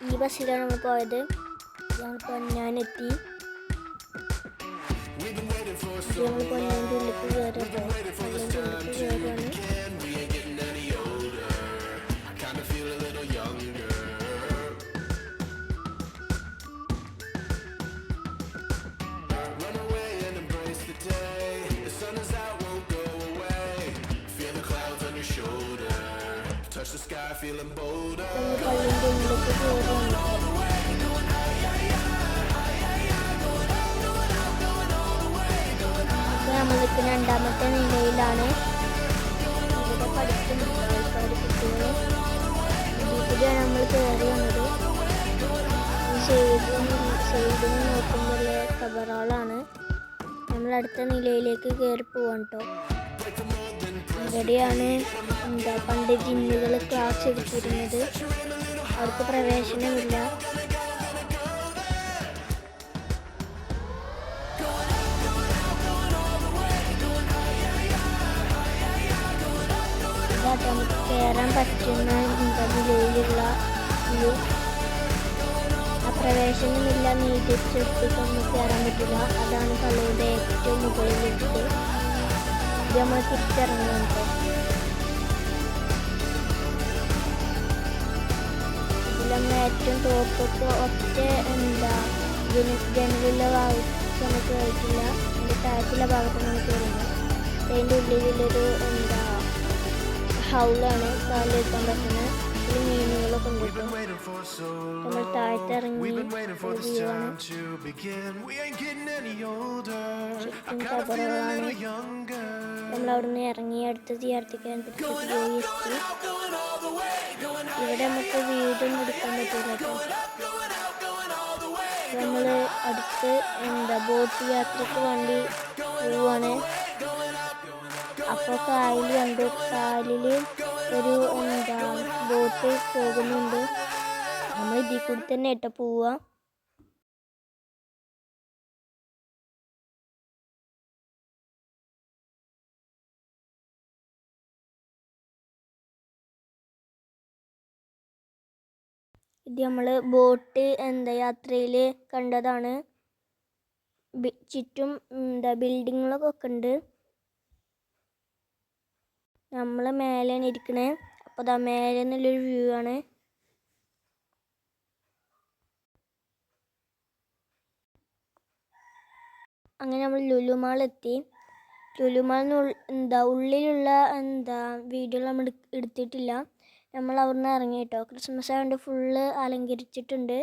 ഈ ബസ്സിലാണ് നമ്മൾ പോയത് പൊന്നാനെത്തി നമ്മൾ പൊന്നാന്റെ ഞങ്ങൾ bolder. നിൽക്കുന്ന രണ്ടാമത്തെ നിലയിലാണ്. ഇവിടെ പഠിക്കുന്ന. ആൾക്കാർ കുട്ടികൾ ഇതിലാണ് നമ്മൾ കയറി വന്നത്. നോക്കുമ്പോൾ നമ്മൾ അടുത്ത നിലയിലേക്ക് കയറി പോവാൻ കേട്ടോ ഇവിടെയാണ് എന്താ പണ്ട് ജിന്നുകൾ ക്ലാസ് എടുത്തിരുന്നത്? അവർക്ക് പ്രവേശനമില്ല. നമുക്ക് കയറാൻ പറ്റുന്ന എന്താ നിലയിലുള്ള ഒരു പ്രവേശനമില്ല നമുക്ക് കയറാൻ പറ്റില്ല. അതാണ് പള്ളിയുടെ ഏറ്റവും മുകളിലിട്ട് ഇത് നമ്മൾ തിരിച്ചിറങ്ങണം ഏറ്റവും ടോപ്പൊക്കെ ഒറ്റ എന്താ ജന ജനലുള്ള ഭാഗത്ത് നമുക്ക് കഴിക്കില്ല അതിന്റെ താഴത്തുള്ള ഭാഗത്ത് നമുക്ക് കയറുന്നത് അതിന്റെ ഉള്ളിലൊരു എന്താ ഹൗലാണ് കാലെടുക്കാൻ പറ്റുന്ന ഒരു മീനുകളൊക്കെ ഉണ്ട് കേട്ടോ. Been waiting for so നമ്മൾ long. താഴത്തിറങ്ങി We've been waiting for ഒരു this view ആണ് time to begin. We ain't getting any older. I ചുറ്റും കബറുകളാണ്. നമ്മൾ അവിടുന്ന് ഇറങ്ങി അടുത്ത് തീർത്തിക്കാൻ ഇവിടെ നമുക്ക് വീടൊന്നും എടുക്കാൻ പറ്റില്ല കേട്ടോ നമ്മൾ അടുത്ത് എന്താ ബോട്ട് യാത്രയ്ക്ക് വേണ്ടി പോവാണ് അപ്പോൾ കായൽ കണ്ടു കായലിൽ ഒരു എന്താ ബോട്ട് പോകുന്നുണ്ട്. നമ്മൾ ഇതിൽ കൂടി തന്നെ ഏട്ട പോവുക ഇത് നമ്മൾ ബോട്ട് എന്താ യാത്രയിൽ കണ്ടതാണ്. ചുറ്റും എന്താ ബിൽഡിങ്ങുകളൊക്കെ ഉണ്ട്. നമ്മൾ മേലെയാണ് ഇരിക്കണേ. അപ്പോൾ ദാ മേലെ നിന്നുള്ളൊരു വ്യൂ ആണ്. അങ്ങനെ നമ്മൾ ലുലുമാൾ എത്തി. ലുലുമാളിന് എന്താ ഉള്ളിലുള്ള എന്താ വീഡിയോ നമ്മൾ എടുത്തിട്ടില്ല. നമ്മൾ അവിടുന്ന് ഇറങ്ങി കേട്ടോ. ക്രിസ്മസ് ആയതുകൊണ്ട് ഫുള്ള് അലങ്കരിച്ചിട്ടുണ്ട്.